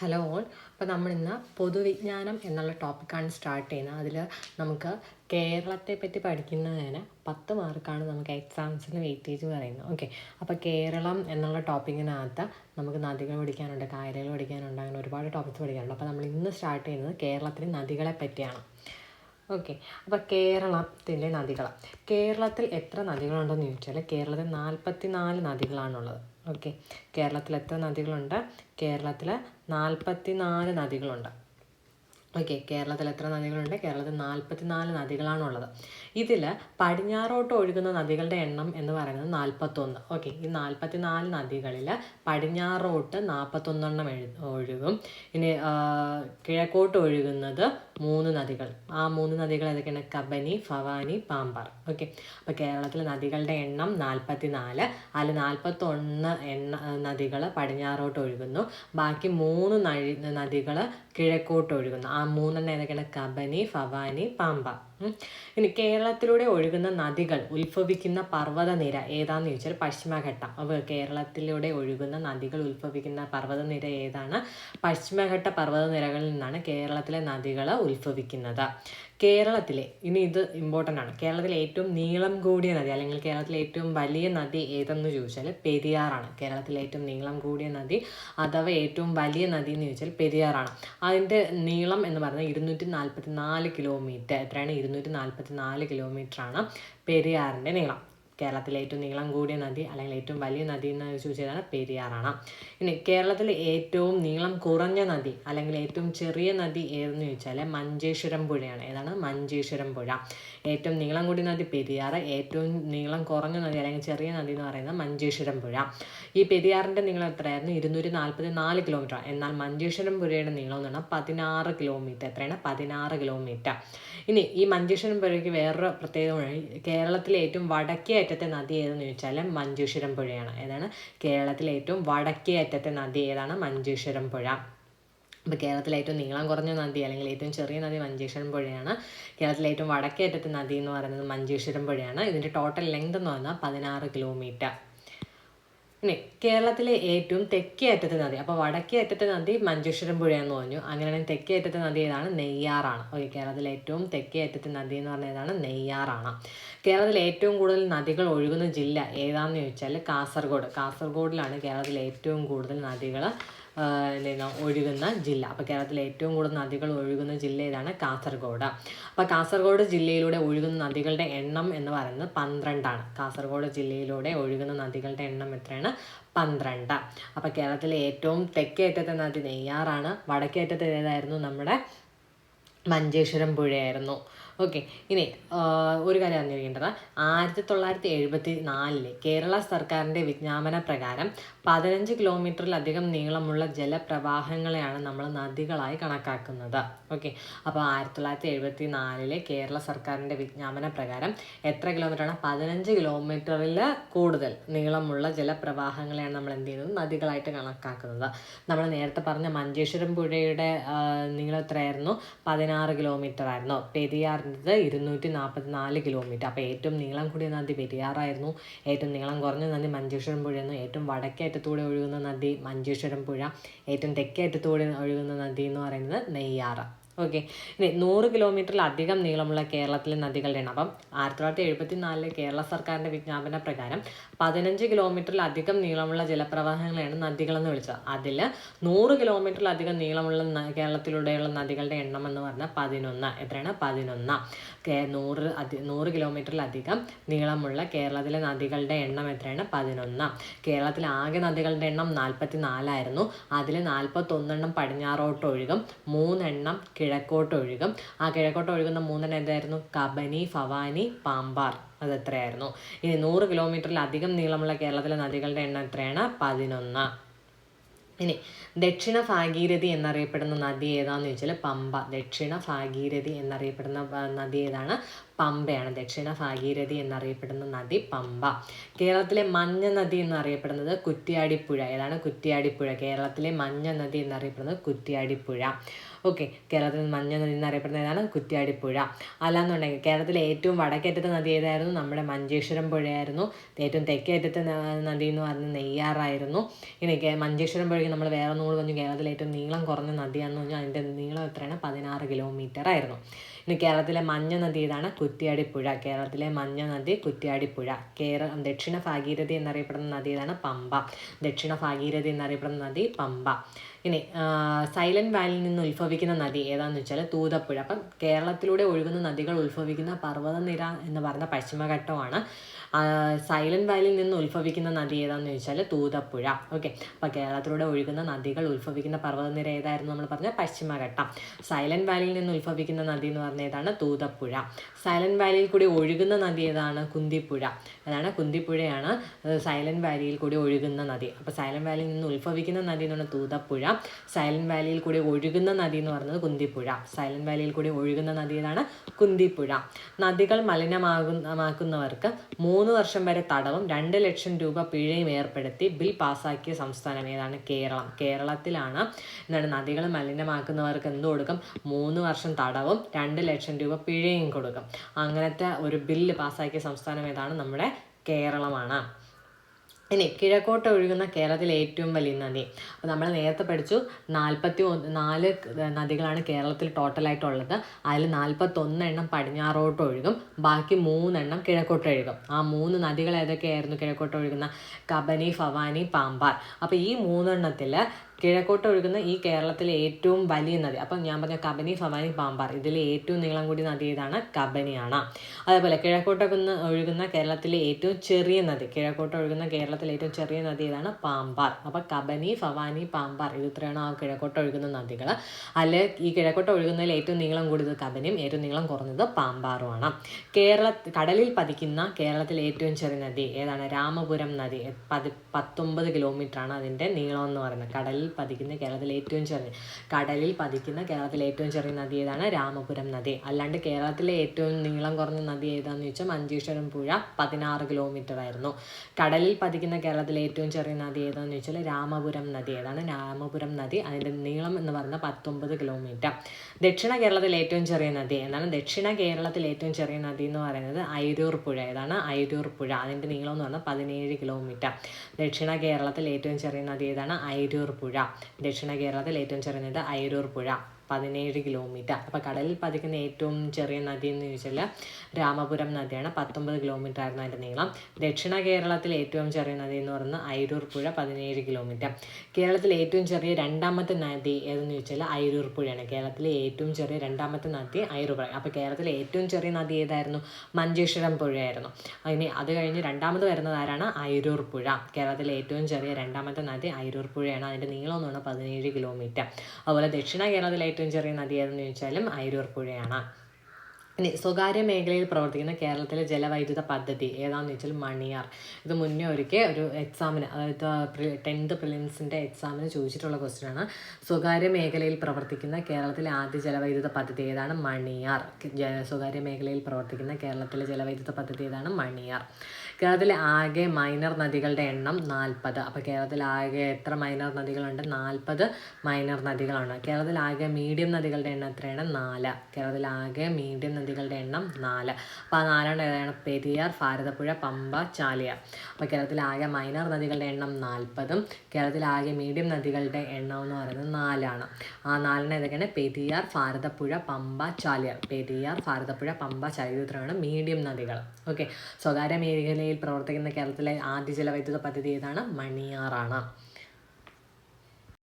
Hello all അപ്പോൾ നമ്മളിന്ന് പൊതുവിജ്ഞാനം എന്നുള്ള ടോപ്പിക്കാണ് സ്റ്റാർട്ട് ചെയ്യുന്നത്. അതിൽ നമുക്ക് കേരളത്തെ പറ്റി പഠിക്കുന്നതിന് പത്ത് മാർക്കാണ് നമുക്ക് എക്സാംസിന് വെയിറ്റേജ് പറയുന്നത്. ഓക്കെ അപ്പോൾ കേരളം എന്നുള്ള ടോപ്പിക്കിനകത്ത് നമുക്ക് നദികൾ പഠിക്കാനുണ്ട് കായലുകൾ പഠിക്കാനുണ്ട് അങ്ങനെ ഒരുപാട് ടോപ്പിക്സ് പഠിക്കാനുണ്ട്. അപ്പോൾ നമ്മൾ ഇന്ന് സ്റ്റാർട്ട് ചെയ്യുന്നത് കേരളത്തിലെ നദികളെ പറ്റിയാണ്. ഓക്കെ അപ്പോൾ കേരളത്തിലെ നദികൾ കേരളത്തിൽ എത്ര നദികളുണ്ടെന്ന് ചോദിച്ചാൽ കേരളത്തിൽ നാൽപ്പത്തി നാല് നദികളാണുള്ളത്. ഓക്കെ കേരളത്തിൽ എത്ര നദികളുണ്ട്? കേരളത്തിൽ നാൽപ്പത്തി നാല് നദികളുണ്ട്. ഓക്കെ കേരളത്തിൽ എത്ര നദികളുണ്ട്? കേരളത്തിൽ നാൽപ്പത്തി നാല് നദികളാണുള്ളത്. ഇതിൽ പടിഞ്ഞാറോട്ട് ഒഴുകുന്ന നദികളുടെ എണ്ണം എന്ന് പറയുന്നത് നാൽപ്പത്തൊന്ന് ഓക്കെ ഈ നാൽപ്പത്തി നാല് നദികളിൽ പടിഞ്ഞാറോട്ട് നാൽപ്പത്തൊന്നെണ്ണം എഴു ഒഴുകും. ഇനി കിഴക്കോട്ട് ഒഴുകുന്നത് മൂന്ന് നദികൾ. ആ മൂന്ന് നദികൾ ഏതൊക്കെയാണ്? കബനി ഭവാനി പാമ്പാർ ഓക്കെ അപ്പോൾ കേരളത്തിലെ നദികളുടെ എണ്ണം നാൽപ്പത്തി നാല് അതിൽ നാൽപ്പത്തൊന്ന് എണ്ണ നദികൾ പടിഞ്ഞാറോട്ട് ഒഴുകുന്നു. ബാക്കി മൂന്ന് നഴി നദികൾ കിഴക്കോട്ട് ഒഴുകുന്നു. ആ മൂന്നെണ്ണം ഏതൊക്കെയാണ്? കബനി ഭവാനി പാമ്പ ഉം. ഇനി കേരളത്തിലൂടെ ഒഴുകുന്ന നദികൾ ഉത്ഭവിക്കുന്ന പർവതനിര ഏതാന്ന് ചോദിച്ചാൽ പശ്ചിമഘട്ടം. അപ്പോൾ കേരളത്തിലൂടെ ഒഴുകുന്ന നദികൾ ഉത്ഭവിക്കുന്ന പർവതനിര ഏതാണ്? പശ്ചിമഘട്ട പർവതനിരകളിൽ നിന്നാണ് കേരളത്തിലെ നദികൾ ഉത്ഭവിക്കുന്നത്. കേരളത്തിലെ ഇനി ഇത് ഇമ്പോർട്ടന്റ് ആണ്. കേരളത്തിലെ ഏറ്റവും നീളം കൂടിയ നദി അല്ലെങ്കിൽ കേരളത്തിലെ ഏറ്റവും വലിയ നദി ഏതെന്ന് ചോദിച്ചാൽ പെരിയാറാണ്. കേരളത്തിലെ ഏറ്റവും നീളം കൂടിയ നദി അഥവാ ഏറ്റവും വലിയ നദി എന്ന് ചോദിച്ചാൽ പെരിയാറാണ്. അതിന്റെ നീളം എന്ന് പറയുന്നത് ഇരുന്നൂറ്റി നാൽപ്പത്തി നാല് കിലോമീറ്റർ എത്രയാണ്? ഇരുന്നൂറ്റി നാൽപ്പത്തി നാല് കിലോമീറ്ററാണ് പെരിയാറിന്റെ നീളം. കേരളത്തിലെ ഏറ്റവും നീളം കൂടിയ നദി അല്ലെങ്കിൽ ഏറ്റവും വലിയ നദി എന്ന് ചോദിച്ചതാണ് പെരിയാറാണ്. ഇനി കേരളത്തിലെ ഏറ്റവും നീളം കുറഞ്ഞ നദി അല്ലെങ്കിൽ ഏറ്റവും ചെറിയ നദി ഏതെന്ന് ചോദിച്ചാൽ മഞ്ചേശ്വരം പുഴയാണ്. ഏതാണ്? മഞ്ചേശ്വരം പുഴ. ഏറ്റവും നീളം കൂടിയ നദി പെരിയാറ് ഏറ്റവും നീളം കുറഞ്ഞ നദി അല്ലെങ്കിൽ ചെറിയ നദി എന്ന് പറയുന്നത് മഞ്ചേശ്വരം പുഴ. ഈ പെരിയാറിന്റെ നീളം എത്രയായിരുന്നു? ഇരുന്നൂറ്റി നാൽപ്പത്തി നാല് കിലോമീറ്റർ എന്നാൽ മഞ്ചേശ്വരം പുഴയുടെ നീളം എന്ന് പറഞ്ഞാൽ പതിനാറ് കിലോമീറ്റർ എത്രയാണ്? പതിനാറ് കിലോമീറ്റർ ഇനി ഈ മഞ്ചേശ്വരം പുഴയ്ക്ക് വേറൊരു പ്രത്യേകത കേരളത്തിലെ ഏറ്റവും വടക്കേ നദി ഏതെന്ന് ചോദിച്ചാൽ മഞ്ചേശ്വരം പുഴയാണ്. ഏതാണ്? കേരളത്തിലെ ഏറ്റവും വടക്കേ അറ്റത്തെ നദി ഏതാണ്? മഞ്ചേശ്വരം പുഴ. അപ്പോൾ കേരളത്തിലെ ഏറ്റവും നീളം കുറഞ്ഞ നദി അല്ലെങ്കിൽ ഏറ്റവും ചെറിയ നദി മഞ്ചേശ്വരം പുഴയാണ്. കേരളത്തിലെ ഏറ്റവും വടക്കേ അറ്റത്തെ നദി എന്ന് പറയുന്നത് മഞ്ചേശ്വരം പുഴയാണ്. ഇതിന്റെ ടോട്ടൽ ലെങ്ത് എന്ന് പറഞ്ഞാൽ പതിനാറ് കിലോമീറ്റർ ഇനി കേരളത്തിലെ ഏറ്റവും തെക്കേ അറ്റത്തെ നദി. അപ്പോൾ വടക്കേ അറ്റത്തെ നദി മഞ്ചേശ്വരം പുഴയെന്ന് പറഞ്ഞു. അങ്ങനെയാണെങ്കിൽ തെക്കേ അറ്റത്തെ നദി ഏതാണ്? നെയ്യാറാണ്. ഓക്കെ കേരളത്തിലെ ഏറ്റവും തെക്കേ അറ്റത്തെ നദി എന്ന് പറഞ്ഞ ഏതാണ്? നെയ്യാറാണ്. കേരളത്തിലെ ഏറ്റവും കൂടുതൽ നദികൾ ഒഴുകുന്ന ജില്ല ഏതാണെന്ന് ചോദിച്ചാൽ കാസർഗോഡ്. കാസർഗോഡിലാണ് കേരളത്തിലെ ഏറ്റവും കൂടുതൽ നദികൾ ഒഴുകുന്ന ജില്ല. അപ്പോൾ കേരളത്തിലെ ഏറ്റവും കൂടുതൽ നദികൾ ഒഴുകുന്ന ജില്ല ഏതാണ്? കാസർഗോഡ്. അപ്പോൾ കാസർഗോഡ് ജില്ലയിലൂടെ ഒഴുകുന്ന നദികളുടെ എണ്ണം എന്ന് പറയുന്നത് പന്ത്രണ്ടാണ്. കാസർഗോഡ് ജില്ലയിലൂടെ ഒഴുകുന്ന നദികളുടെ എണ്ണം എത്രയാണ്? പന്ത്രണ്ട്. അപ്പോൾ കേരളത്തിലെ ഏറ്റവും തെക്കേ അറ്റത്തെ നദി നെയ്യാറാണ്. വടക്കേ അറ്റത്തെ ഏതായിരുന്നു? നമ്മുടെ മഞ്ചേശ്വരം പുഴയായിരുന്നു. ഓക്കെ. ഇനി ഒരു കാര്യം അറിഞ്ഞിരിക്കേണ്ടത്. ആയിരത്തി തൊള്ളായിരത്തി എഴുപത്തി നാലിലെ കേരള സർക്കാരിന്റെ വിജ്ഞാപന പ്രകാരം പതിനഞ്ച് കിലോമീറ്ററിലധികം നീളമുള്ള ജലപ്രവാഹങ്ങളെയാണ് നമ്മൾ നദികളായി കണക്കാക്കുന്നത്. ഓക്കെ അപ്പോൾ ആയിരത്തി തൊള്ളായിരത്തി എഴുപത്തി നാലിലെ കേരള സർക്കാരിന്റെ വിജ്ഞാപന പ്രകാരം എത്ര കിലോമീറ്ററാണ്? പതിനഞ്ച് കിലോമീറ്ററിൽ കൂടുതൽ നീളമുള്ള ജലപ്രവാഹങ്ങളെയാണ് നമ്മൾ എന്ത് ചെയ്യുന്നത്? നദികളായിട്ട് കണക്കാക്കുന്നത്. നമ്മൾ നേരത്തെ പറഞ്ഞ മഞ്ചേശ്വരം പുഴയുടെ നീളം എത്രയായിരുന്നു? പതിനാറ് കിലോമീറ്റർ ആയിരുന്നു പെരിയാറിന്റെ ഇരുന്നൂറ്റി നാൽപ്പത്തി നാല് കിലോമീറ്റർ. അപ്പോൾ ഏറ്റവും നീളം കൂടിയ നദി പെരിയാറായിരുന്നു. ഏറ്റവും നീളം കുറഞ്ഞ നദി മഞ്ചേശ്വരം പുഴയായിരുന്നു. ഏറ്റവും വടക്കേ അറ്റത്തൂടെ ഒഴുകുന്ന നദി മഞ്ചേശ്വരം പുഴ ഏറ്റവും തെക്കേ അറ്റത്തൂടെ ഒഴുകുന്ന നദി എന്ന് പറയുന്നത് നെയ്യാറ. ഓക്കെ ഇനി നൂറ് കിലോമീറ്ററിലധികം നീളമുള്ള കേരളത്തിലെ നദികളുടെ എണ്ണം. അപ്പം ആയിരത്തി തൊള്ളായിരത്തി എഴുപത്തി നാലിലെ കേരള സർക്കാരിന്റെ വിജ്ഞാപന പ്രകാരം പതിനഞ്ച് കിലോമീറ്ററിലധികം നീളമുള്ള ജലപ്രവാഹങ്ങളെയാണ് നദികളെന്ന് വിളിച്ചത്. അതിൽ നൂറ് കിലോമീറ്ററിലധികം നീളമുള്ള കേരളത്തിലൂടെയുള്ള നദികളുടെ എണ്ണം എന്ന് പറഞ്ഞാൽ പതിനൊന്ന്. എത്രയാണ്? പതിനൊന്ന്. നൂറ് അധി നൂറ് കിലോമീറ്ററിലധികം നീളമുള്ള കേരളത്തിലെ നദികളുടെ എണ്ണം എത്രയാണ്? പതിനൊന്ന്. കേരളത്തിലെ ആകെ നദികളുടെ എണ്ണം നാൽപ്പത്തി നാലായിരുന്നു അതിൽ നാൽപ്പത്തൊന്നെണ്ണം പടിഞ്ഞാറോട്ട് ഒഴുകും മൂന്നെണ്ണം കിഴക്കോട്ട് ഒഴുകും ആ കിഴക്കോട്ട് ഒഴുകുന്ന മൂന്നെണ്ണം എന്തായിരുന്നു? കബനി ഫവാനി പാമ്പാർ. അത് എത്രയായിരുന്നു ഇനി നൂറ് കിലോമീറ്ററിലധികം നീളമുള്ള കേരളത്തിലെ നദികളുടെ എണ്ണം എത്രയാണ്? പതിനൊന്ന്. ഇനി ദക്ഷിണ ഭാഗീരഥി എന്നറിയപ്പെടുന്ന നദി ഏതാന്ന് ചോദിച്ചാൽ പമ്പ. ദക്ഷിണ ഭാഗീരഥി എന്നറിയപ്പെടുന്ന നദി ഏതാണ്? പമ്പയാണ്. ദക്ഷിണ ഭാഗീരഥി എന്നറിയപ്പെടുന്ന നദി പമ്പ. കേരളത്തിലെ മഞ്ഞ നദി എന്നറിയപ്പെടുന്നത് കുറ്റിയാടിപ്പുഴ. ഏതാണ് കുറ്റിയാടിപ്പുഴ? കേരളത്തിലെ മഞ്ഞ നദി എന്നറിയപ്പെടുന്നത് കുറ്റിയാടിപ്പുഴ. ഓക്കെ. കേരളത്തിൽ മഞ്ഞ നദി എന്നറിയപ്പെടുന്ന ഏതാണ്? കുറ്റ്യാടിപ്പുഴ. അല്ലാന്നുണ്ടെങ്കിൽ കേരളത്തിലെ ഏറ്റവും വടക്കേറ്റത്തെ നദി ഏതായിരുന്നു? നമ്മുടെ മഞ്ചേശ്വരം പുഴയായിരുന്നു. ഏറ്റവും തെക്കേറ്റത്തെ നദി എന്ന് പറയുന്നത് നെയ്യാറായിരുന്നു. ഇനി മഞ്ചേശ്വരം പുഴയ്ക്ക് നമ്മൾ വേറെ ഒന്നുകൂടി പറഞ്ഞു. കേരളത്തിലെ ഏറ്റവും നീളം കുറഞ്ഞ നദിയാണെന്ന് പറഞ്ഞു. അതിന്റെ നീളം എത്രയാണ്? പതിനാറ് കിലോമീറ്റർ ആയിരുന്നു ഇനി കേരളത്തിലെ മഞ്ഞ നദി ഏതാണ്? കുറ്റ്യാടിപ്പുഴ കേരളത്തിലെ മഞ്ഞ നദി കുറ്റ്യാടിപ്പുഴ കേരള ദക്ഷിണ ഭാഗീരഥി എന്നറിയപ്പെടുന്ന നദി ഏതാണ് പമ്പ. ദക്ഷിണ ഭാഗീരഥി എന്നറിയപ്പെടുന്ന നദി പമ്പ. ഇനി സൈലന്റ് വാലിയിൽ നിന്ന് ഉത്ഭവിക്കുന്ന നദി ഏതാണെന്ന് വെച്ചാൽ തൂതപ്പുഴ. അപ്പം കേരളത്തിലൂടെ ഒഴുകുന്ന നദികൾ ഉത്ഭവിക്കുന്ന പർവതനിര എന്ന് പറയുന്ന പശ്ചിമഘട്ടമാണ്. സൈലന്റ് വാലിയിൽ നിന്ന് ഉത്ഭവിക്കുന്ന നദി ഏതാണെന്ന് വെച്ചാൽ തൂതപ്പുഴ. ഓക്കെ. അപ്പോൾ കേരളത്തിലൂടെ ഒഴുകുന്ന നദികൾ ഉത്ഭവിക്കുന്ന പർവതനിര ഏതായിരുന്നു നമ്മൾ പറഞ്ഞ പശ്ചിമഘട്ടം. സൈലന്റ് വാലിയിൽ നിന്ന് ഉത്ഭവിക്കുന്ന നദി എന്ന് പറഞ്ഞ ഏതാണ്? തൂതപ്പുഴ. സൈലന്റ് വാലിയിൽ കൂടി ഒഴുകുന്ന നദി ഏതാണ്? കുന്തിപ്പുഴ. അതാണ് കുന്തിപ്പുഴയാണ് സൈലന്റ് വാലിയിൽ കൂടി ഒഴുകുന്ന നദി. അപ്പോൾ സൈലന്റ് വാലിയിൽ നിന്ന് ഉത്ഭവിക്കുന്ന നദി എന്ന് പറഞ്ഞാൽ തൂതപ്പുഴ. സൈലന്റ് വാലിയിൽ കൂടി ഒഴുകുന്ന നദി എന്ന് പറയുന്നത് കുന്തിപ്പുഴ. സൈലന്റ് വാലിയിൽ കൂടി ഒഴുകുന്ന നദി ഏതാണ്? കുന്തിപ്പുഴ. നദികൾ മലിനമാകുന്നവർക്ക് മൂന്ന് വർഷം വരെ തടവും രണ്ട് ലക്ഷം രൂപ പിഴയും ഏർപ്പെടുത്തി ബിൽ പാസാക്കിയ സംസ്ഥാനം ഏതാണ്? കേരളം. കേരളത്തിലാണ് എന്താണ് നദികൾ മലിനമാക്കുന്നവർക്ക് എന്ത് കൊടുക്കും? മൂന്ന് വർഷം തടവും രണ്ട് ലക്ഷം രൂപ പിഴയും കൊടുക്കും. അങ്ങനത്തെ ഒരു ബില്ല് പാസാക്കിയ സംസ്ഥാനം ഏതാണ്? നമ്മുടെ കേരളമാണ്. ഇനി കിഴക്കോട്ട് ഒഴുകുന്ന കേരളത്തിലെ ഏറ്റവും വലിയ നദി. അപ്പോൾ നമ്മൾ നേരത്തെ പഠിച്ചു നാൽപ്പത്തി നാല് നദികളാണ് കേരളത്തിൽ ടോട്ടലായിട്ടുള്ളത്. അതിൽ നാൽപ്പത്തൊന്ന് എണ്ണം പടിഞ്ഞാറോട്ട് ഒഴുകും. ബാക്കി മൂന്നെണ്ണം കിഴക്കോട്ട് ഒഴുകും. ആ മൂന്ന് നദികൾ ഏതൊക്കെയായിരുന്നു? കിഴക്കോട്ട് ഒഴുകുന്ന കബനി ഫവാനി പാമ്പാർ. അപ്പോൾ ഈ മൂന്നെണ്ണത്തിൽ കിഴക്കോട്ട് ഒഴുകുന്ന ഈ കേരളത്തിലെ ഏറ്റവും വലിയ നദി. അപ്പം ഞാൻ പറഞ്ഞ കബനി ഭവാനി പാമ്പാർ. ഇതിലെ ഏറ്റവും നീളം കൂടിയ നദി ഏതാണ്? കബനിയാണ്. അതേപോലെ കിഴക്കോട്ടൊഴുകുന്ന ഒഴുകുന്ന കേരളത്തിലെ ഏറ്റവും ചെറിയ നദി. കിഴക്കോട്ട് ഒഴുകുന്ന കേരളത്തിലെ ഏറ്റവും ചെറിയ നദി ഏതാണ്? പാമ്പാർ. അപ്പം കബനി ഭവാനി പാമ്പാർ. ഇത് ഇത്രയാണ് ആ കിഴക്കോട്ട് ഒഴുകുന്ന നദികൾ. അല്ലെ ഈ കിഴക്കോട്ട് ഒഴുകുന്നതിൽ ഏറ്റവും നീളം കൂടിയത് കബനിയും ഏറ്റവും നീളം കുറഞ്ഞത് പാമ്പാറുമാണ്. കേരള കടലിൽ പതിക്കുന്ന കേരളത്തിലെ ഏറ്റവും ചെറിയ നദി ഏതാണ്? രാമപുരം നദി. പതി പത്തൊമ്പത് കിലോമീറ്ററാണ് അതിന്റെ നീളം എന്ന് പറയുന്നത്. കടലിൽ പതിക്കുന്ന കേരളത്തിലെ ഏറ്റവും ചെറിയ കടലിൽ പതിക്കുന്ന കേരളത്തിലെ ഏറ്റവും ചെറിയ നദി ഏതാണ്? രാമപുരം നദി. അല്ലാണ്ട് കേരളത്തിലെ ഏറ്റവും നീളം കുറഞ്ഞ നദി ഏതാണെന്ന് ചോദിച്ചാൽ മഞ്ചേശ്വരം പുഴ പതിനാറ് കിലോമീറ്റർ ആയിരുന്നു. കടലിൽ പതിക്കുന്ന കേരളത്തിലെ ഏറ്റവും ചെറിയ നദി ഏതാണെന്ന് ചോദിച്ചാൽ രാമപുരം നദി. ഏതാണ്? രാമപുരം നദി. അതിന്റെ നീളം എന്ന് പറഞ്ഞാൽ പത്തൊമ്പത് കിലോമീറ്റർ ദക്ഷിണ കേരളത്തിലെ ഏറ്റവും ചെറിയ നദി. എന്നാണ് ദക്ഷിണ കേരളത്തിലെ ഏറ്റവും ചെറിയ നദി എന്ന് പറയുന്നത് ഐരൂർ പുഴ. ഏതാണ്? ഐരൂർ പുഴ. അതിന്റെ നീളം എന്ന് പറഞ്ഞാൽ പതിനേഴ് കിലോമീറ്റർ ദക്ഷിണ കേരളത്തിലെ ഏറ്റവും ചെറിയ നദി ഏതാണ്? ഐരൂർ പുഴ. ദക്ഷിണ കേരളത്തിൽ ഏറ്റവും ചെറിയ അയരൂർ പുഴ. പതിനേഴ് കിലോമീറ്റർ. അപ്പോൾ കടലിൽ പതിക്കുന്ന ഏറ്റവും ചെറിയ നദി എന്ന് ചോദിച്ചാൽ രാമപുരം നദിയാണ്. പത്തൊമ്പത് കിലോമീറ്റർ ആയിരുന്നു അതിന്റെ നീളം. ദക്ഷിണ കേരളത്തിൽ ഏറ്റവും ചെറിയ നദി എന്ന് പറയുന്നത് അയിരൂർ പുഴ പതിനേഴ് കിലോമീറ്റർ. കേരളത്തിലെ ഏറ്റവും ചെറിയ രണ്ടാമത്തെ നദി ഏതെന്ന് ചോദിച്ചാൽ അയിരൂർ പുഴയാണ്. കേരളത്തിലെ ഏറ്റവും ചെറിയ രണ്ടാമത്തെ നദി അയിരൂർ പുഴ. അപ്പോൾ കേരളത്തിലെ ഏറ്റവും ചെറിയ നദി ഏതായിരുന്നു? മഞ്ചേശ്വരം പുഴയായിരുന്നു. അതിന് അത് കഴിഞ്ഞ് രണ്ടാമത് വരുന്നത് ആരാണ്? അയിരൂർ പുഴ. കേരളത്തിലെ ഏറ്റവും ചെറിയ രണ്ടാമത്തെ നദി അയിരൂർ പുഴയാണ്. അതിന്റെ നീളം എന്ന് പറഞ്ഞാൽ പതിനേഴ് കിലോമീറ്റർ. അതുപോലെ ദക്ഷിണ കേരളത്തിലെ ഏറ്റവും ചെറിയ നദി ഏതെന്ന് ചോദിച്ചാലും അയിരൂർ പുഴയാണ്. ഇനി സ്വകാര്യ മേഖലയിൽ പ്രവർത്തിക്കുന്ന കേരളത്തിലെ ജലവൈദ്യുത പദ്ധതി ഏതാണെന്ന് വെച്ചാൽ മണിയാർ. ഇത് മുന്നേ ഒരിക്കൽ ഒരു എക്സാമിന് അതായത് ടെൻത്ത് പ്രിലിംസിന്റെ എക്സാമിന് ചോദിച്ചിട്ടുള്ള ക്വസ്റ്റ്യൻ ആണ്. സ്വകാര്യ മേഖലയിൽ പ്രവർത്തിക്കുന്ന കേരളത്തിലെ ആദ്യ ജലവൈദ്യുത പദ്ധതി ഏതാണ്? മണിയാർ. സ്വകാര്യ മേഖലയിൽ പ്രവർത്തിക്കുന്ന കേരളത്തിലെ ജലവൈദ്യുത പദ്ധതി ഏതാണ്? മണിയാർ. കേരളത്തിലെ ആകെ മൈനർ നദികളുടെ എണ്ണം നാൽപ്പത് അപ്പോൾ കേരളത്തിൽ ആകെ എത്ര മൈനർ നദികളുണ്ട്? നാൽപ്പത് മൈനർ നദികളാണ്. കേരളത്തിൽ ആകെ മീഡിയം നദികളുടെ എണ്ണം എത്രയാണ്? നാല്. കേരളത്തിൽ ആകെ മീഡിയം നദികളുടെ എണ്ണം നാല്. അപ്പോൾ ആ നാലാണ് ഏതാണ്? പെരിയാർ ഭാരതപ്പുഴ പമ്പ ചാലിയ. അപ്പോൾ കേരളത്തിൽ ആകെ മൈനർ നദികളുടെ എണ്ണം നാൽപ്പതും കേരളത്തിൽ ആകെ മീഡിയം നദികളുടെ എണ്ണം എന്ന് പറയുന്നത് നാലാണ്. ആ നാലിന് ഏതൊക്കെയാണ്? പെരിയാർ ഭാരതപ്പുഴ പമ്പ ചാലിയാർ പെരിയാർ ഭാരതപ്പുഴ പമ്പ ചാലിയാർ ഇത്രയാണ് മീഡിയം നദികൾ. ഓക്കെ സ്വകാര്യ പ്രവർത്തിക്കുന്ന കേരളത്തിലെ ആദ്യ ജലവൈദ്യുത പദ്ധതി ഏതാണ്? മണിയാറാണ്.